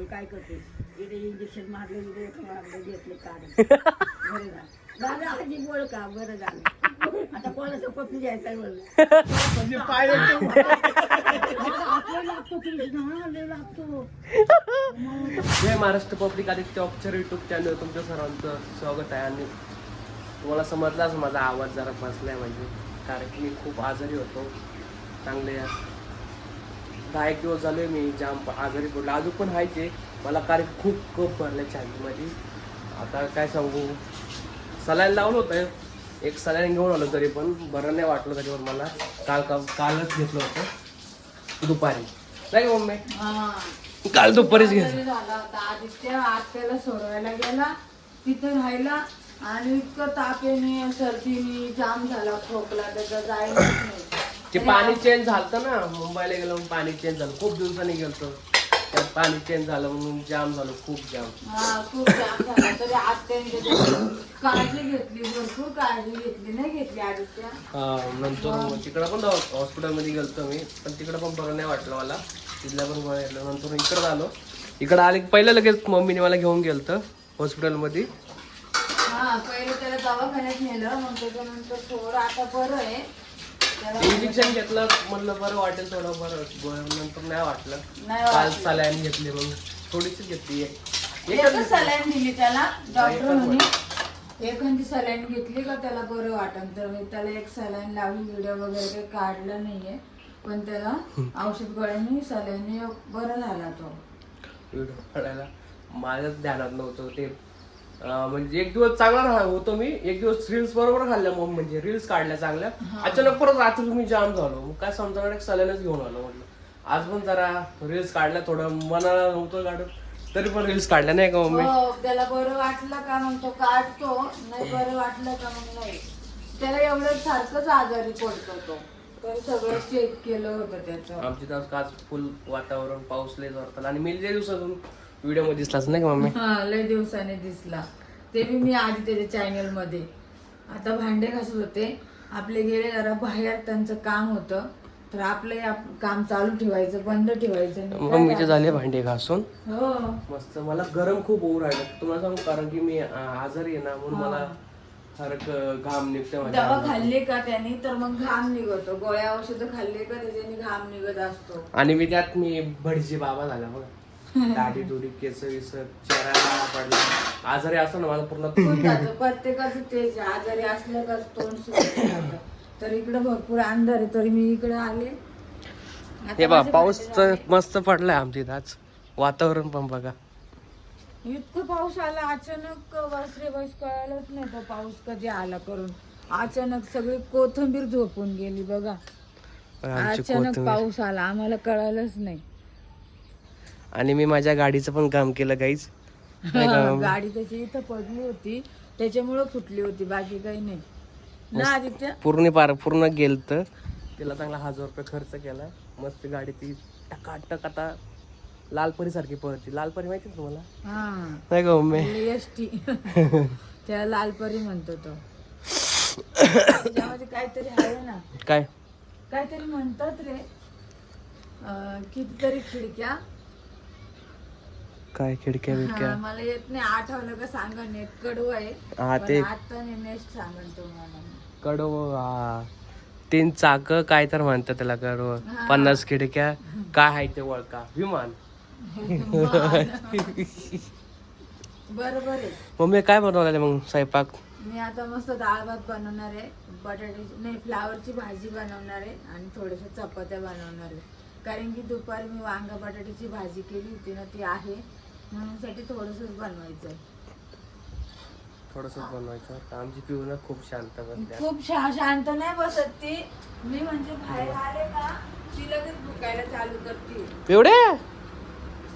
आई काय करते? इथे इंजेक्शन मारलं इथे एक मारलं घेतले काढ बरं झालं. झालं आजी बोल का? बरं झालं. आता कोणाचं पत्नी घ्यायचं म्हणलं. म्हणजे पाय आपलं लागतो कृष्ण हा लय लागतो. जय Maharashtra public Aditya officer YouTube channel तुमच्या सर्वांचं स्वागत आहे. आणि तुम्हाला समजलाच माझा आवाज जरा बसलाय म्हणजे. कारण की मी खूप आजारी होतो. चांगले दहा एक दिवस झाले मी जाम आजारी पडलो. अजून पण व्हायचे मला कारण खूप कप भरले चांदीमध्ये आता काय सांगू? सलाईन लावलं होतं. एक सलाईन घेऊन आलो तरी पण बरं नाही वाटलं त्याच्यावर मला. काल का कालच घेतलं होतं. दुपारी. नाही मम्मी? हा. काल दुपारीच घे आजारी झाला होता. आदित्य आत्याला सोडवायला गेला. तिथं राहिला. आणि इतकं तापेने सर्दीने जाम झाला खोकला त्याचा जायलाच नाही. ते पाणी चेंज झालं ना. मुंबईला गेलो पाणी चेंज झालं. खूप दिवसांनी गेलतो. त्यात पाणी चेंज झालं म्हणून जाम झालं. खूप जाम हा खूप जाम झाला. तरी आत्याने त्याची काळजी घेतली भरपूर काळजी घेतली. नाही घेतली आदित्य? हा, नंतर तिकडं पण हॉस्पिटलमध्ये गेलतो मी. पण तिकडं पण बरं नाही वाटलं मला. तिथल्या पण बरं वाटलं. नंतर इकडं आलो. इकडं आले की पहिलं लगेच मम्मीने मला घेऊन गेलतं हॉस्पिटलमध्ये हा पहिले त्याला दवाखान्यात नेलं. मग त्याच्यानंतर थोडं आता बरं आहे. इंजेक्शन घेतलं म्हणलं बरं वाटेल थोडं बरं नंतर नाही वाटलं. नाही काल वाटलं. सलाईन घेतली मग थोडीशीच घेतली एक. एकच सलाईन दिली त्याला डॉक्टर म्हणे. एखादी सलाईन घेतली का त्याला बरं वाटन? तर मी त्याला एक सलाईन लावली व्हिडिओ वगैरे काही काढलं नाहीये. पण त्याला औषध गोळ्यांनी सलाईन बरं झाला तो. व्हिडिओ काढायला माझ्याच ध्यानात नव्हतं ते. म्हणजे एक दिवस चांगला होतो मी एक दिवस रील्स बरोबर खाल्ल्या मग म्हणजे रील्स काढल्या चांगल्या. अचानक परत रात्री मी जाम झालो. मग काय समजा एक सलाईनच घेऊन आलो म्हटलं. आज पण जरा रील्स काढल्या थोडं मनाला नव्हतं काढत. तरी पण रील्स काढल्या नाही का मम्मी? हो त्याला बरं वाटलं का मग तो काढतो नाही बरं वाटलं का मग नाही. त्याला एवढं सारखंच आजारी पडतो तो. सगळं चेक केलं होतं त्याचं. आमची तर आज फुल वातावरण पाऊस लय आणि मी लय दिवसातून व्हिडिओमध्ये दिसलाच नाही का मम्मी? हा लय दिवसाने दिसला. ते बी मी आधी त्याच्या चॅनलमध्ये आता भांडे घासत होते. आपले गेले जरा बाहेर त्यांचं काम होतं. तर आपलं आप- काम चालू ठेवायचं बंद ठेवायचं. नाही. काय मम्मीचे झाले भांडे घासून? हो. मस्त. मला गरम खूप होऊ राहिलं. तुम्हाला सांगू कारण की मी आजारी आहे ना म्हणून मला सारखं घाम निघतं माझ्या दवा. खाल्ले का त्याने? तर मग घाम निघतो. गोळ्या औषध खाल्ले का त्याच्याने घाम निघत असतो? आणि मी त्यात मी भडजी बाबा झाला बघ. दाढी दुडी केस विस चेहरा पडला आजारी असतो ना मला पूर्ण होऊन जातं. प्रत्येकाचं तेच. आजारी असलं का तोंड जातं. तर इकडे भरपूर अंधार आहे. तरी मी इकडे आले. आता हे बा माझे पाऊस तर. मस्त पडलाय आमच्या इथं आज. वातावरण पण बघा. इतकं पाऊस आला. अचानक वासरे वाईस कळालंच नाही तो पाऊस कधी आला करून. अचानक सगळी कोथंबीर झोपून गेली बघा. आमची अचानक कोथिंबीर. पाऊस आला. आम्हाला कळालंच नाही. आणि मी माझ्या गाडीचं पण काम केलं काहीच? गाडी त्याची इथं पडली होती त्याच्यामुळं फुटली होती बाकी काही नाही. ना आदित्य? पूर्ण पार पूर्ण गेलत. तिला चांगला हजार रुपये खर्च केला. मस्त गाडी ती टकाटक आता लालपरी सारखी पळते. लालपरी माहिती तुम्हाला? हा. नाही का मम्मी एस टी त्याला लालपरी म्हणतो तो. त्याच्यामध्ये काहीतरी आहे ना. काय? काहीतरी म्हणतात रे कितीतरी खिडक्या. काय खिडक्या हा, बिडक्या मला येत नाही. आठवलं का सांगा नेट कडू आहे. हा पण ते आता नेक्स्ट सांगन तुम्हाला. कडो हा. तीन चाक काय तर म्हणतात त्याला कडो. हा. पन्नास खिडक्या. काय आहे ते वळका विमान. बरोबर आहे. मम्मी काय बनवलं मग स्वयंपाक? मी आता मस्त डाळ भात बनवणार आहे बटाट्याची नाही फ्लावरची भाजी बनवणार आहे आणि थोड्याशा चपात्या बनवणार आहे. कारण की दुपारी मी वांगा बटाट्याची भाजी केली होती ना ती आहे. म्हणून साठी थोडंसंच बनवायचं. आहे. थोडस बनवायचं. आमची पिऊ ना खूप शांत बसल्या. खूप शा शांत नाही बसत ती. मी म्हणजे बाहेर आले का ती लगेच भुकायला चालू करते. एवढे?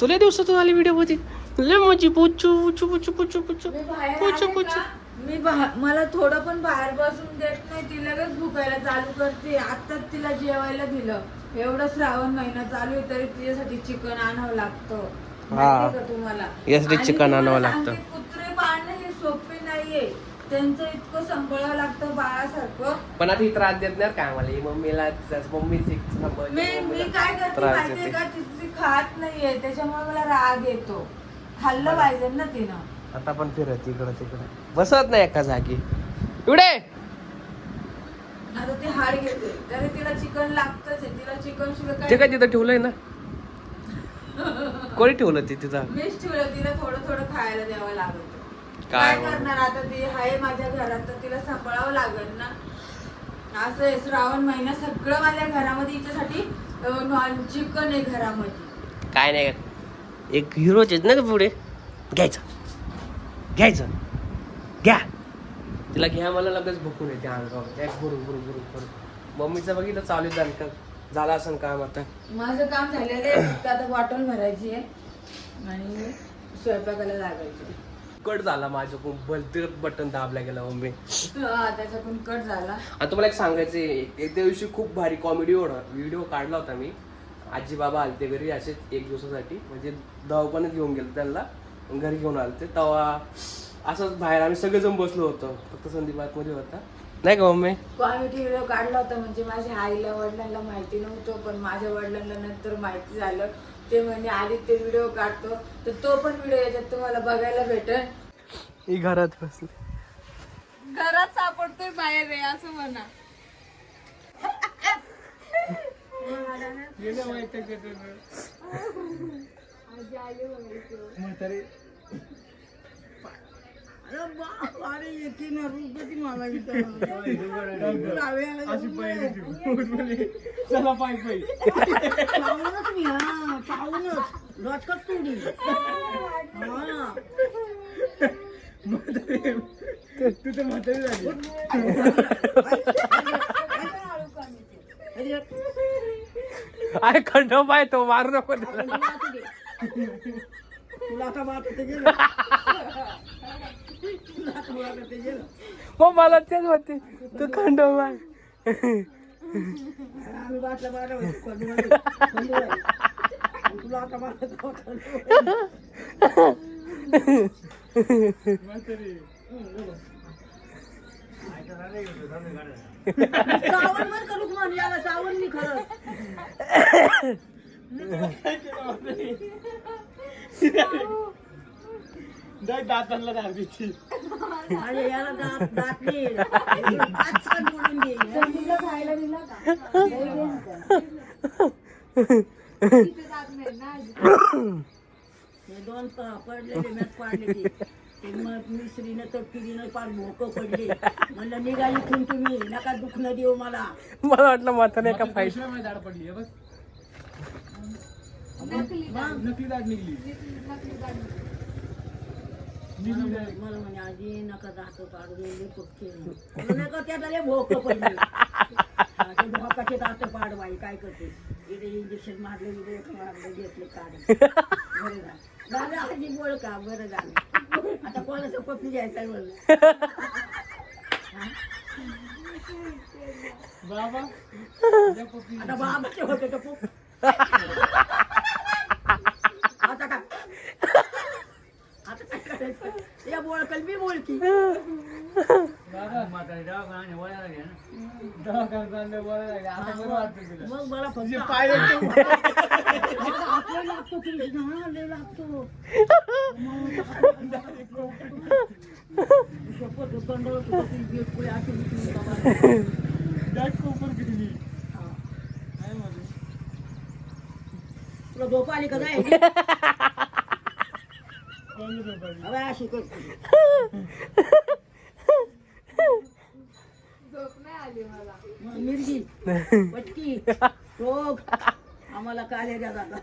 तुला दिवसातून आली व्हिडिओमध्ये? लय माझी पुचू पुचू पुचू पुचू पुचू मी बाहेर पुचू आले पुचू का, मी बा- मला थोडं पण बाहेर बसून देत नाही ती लगेच भुकायला चालू करते. आताच तिला जेवायला दिलं. एवढं श्रावण महिना चालू आहे तरी तिच्यासाठी चिकन आणावं लागतं. तुम्हाला? यासाठी तुम्हाला आणावं लागतं. कुत्रे पाळणं हे सोपे नाहीये. त्यांचं इतकं सांभाळावं लागतं बाळासारखं. पण आता ही त्रास देत नाही काय आम्हाला? ही मम्मीला सांभाळते, मी काय करते माहितीये. का? खात नाहीये त्याच्यामुळे मला राग येतो. खाल्लं पाहिजे ना तिनं. आता पण फिरत इकडं तिकडं. बसत नाही एका जागी. इकडे! आता ती हाड घेते. तरी तिला चिकन लागतच आहे. तिला चिकन शिवाय ते काय तिथं ठेवलंय ना? कोणी ठेवलं ते तिथं? मीच ठेवलं तिला थोडं थोडं खायला द्यावं लागत काय काय करणार आता ती? आहे माझ्या घरात तर तिला सांभाळावं लागेल ना. असं आहे श्रावण महिना सगळं माझ्या घरामध्ये हिच्यासाठी नॉन चिकन आहे घरामध्ये. काय नाही एक हिरोच आहेत ना पुढे? घ्यायचं. घ्यायचं. घ्या. तिला घ्या मला लगेच भुकून येते अंगावर. एक बुरू बुरू बुरू बुरू मम्मीचं बघितलं चालू आहे का झालं असं काम आता. माझं काम झालेलं आहे फक्त आता बॉटल भरायची आहे आणि स्वयंपाकाला लागायची कट झाला माझ्याकडून भलते बटन दाबला गेला मम्मी. हा, त्याच्याकडून कट झाला. आणि तुम्हाला एक सांगायचं आहे, एक त्या दिवशी खूप भारी कॉमेडी व्हिडिओ काढला होता मी. आजी बाबा आलते घरी असेच एक दिवसासाठी. म्हणजे दवाखान्यात घेऊन गेलो त्यांना. घरी घेऊन आलते. तेव्हा असंच बाहेर आम्ही सगळेजण बसलो होतो. फक्त संदीप आतमध्ये होता. नाही का मम्मी? कॉमेडी व्हिडिओ काढला होता म्हणजे माझ्या आईला वडिलांना माहिती नव्हतं पण माझ्या वडिलांना नंतर माहिती झालं. ते म्हणजे आधी ते व्हिडिओ काढतो. तर तो पण व्हिडिओ याच्यात तुम्हाला बघायला भेटेल. ही घरात बसली. घरात सापडतोय बाहेर आहे असं म्हणा. चला पाय पाय. पाहूनच मी हा पाहूनच. लटकत तुडी. हा. अरे खंडो पाय तो मारू नको त्याला. तुला आता बात ते गेलं. हो मला तेच म्हणते तू खंडो पाय दातांना दाबीची आणि याला दात दात नाही दात छान बोलून घे संधीला खायला दिला का हे दोन प- पडलेले मॅच पाडले ते ते मग मिसरीनं तपकिरीनं पार भोकं पडले. म्हणलं निघा इथून तुम्ही. नका दुखणं देऊ मला. मला वाटलं म्हाताने का फाईट मला मला म्हणे आजी नका नका त्याला लय भोकं पडले भोकाचे दात काय करते? इथे इंजेक्शन मारले इथे एक मारलं घेतले काढ बरं झालं. झालं आजी बोल का? बरं झालं. आता कोणाचं पप्पी घ्यायचं आता बाबाचे होते तर आता का आता काय करायचं या बोळकल मी बोलकी मग मला फक्त मला हातला लागतो कृष्णा लय लागतो शपथ दंडवत होती, गेट पुढे अशी उचलून बाबा. तुला झोप आली का नाही अबे अशी करते झोप नाही आली मला मग मिरगी पटकी रोग. आम्हाला काले द्या दादा.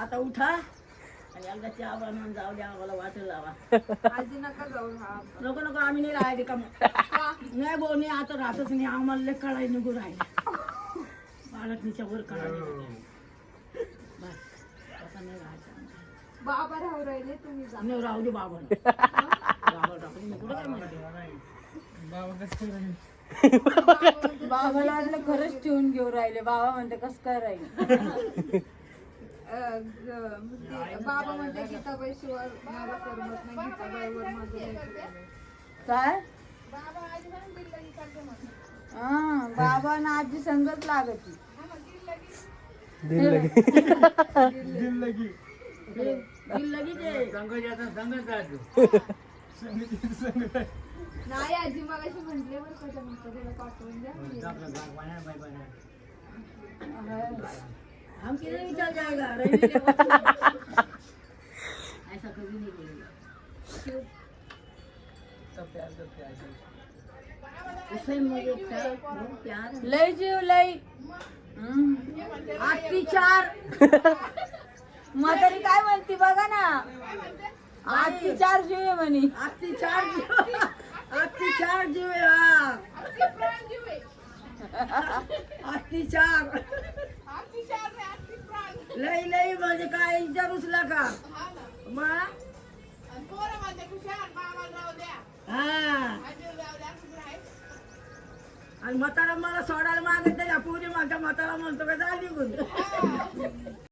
आता उठा आणि एकदा चहा बनवून जाऊ द्या आम्हाला वाटेल लावा आजी नका जाऊ नको नको आम्ही नाही राहायचे का मग? नाही भाऊ नाही आता राहतच नाही. आम्हाला कळाय निघू राहिले. बाळकनीच्या वर कळाय बाबा राहू राहिले तुम्ही जा. नाही राहू दे बाबा. बाबा टाकून मी कुठं काय म्हणते? बाबाला वाटलं खरंच ठेवून घेऊ राहिले. बाबा म्हणते कस काय राहील? म्हणजे बाबा म्हणते गीताबाईशिवाय मला करमत नाही गीताबाईवर माझं लय प्रेम आहे. काय हा बाबा ना आजी संगत लागत दिल लगे दिल आहे. नाही आजी मगाशी म्हटले बरं का त्या म्हणतात तुला पाठवून द्या. हम किधर भी चल जाएगा रवि ले वापस। ऐसा कभी नहीं बोलेगा उसे मुझे प्यार बहुत प्यार है लय जीव लय. अत्याचार म्हातारी काय म्हणते बघा ना? आजची चार जीव आहे म्हणे. अत्याचार जीव अत्याचार जीव आहे हा. चार. लई लई म्हणजे काय विचारूच नका मग हा. आणि म्हातारा मला सोडायला मागत नाही पुरी माझ्या म्हातारा म्हणतो का जा निघून.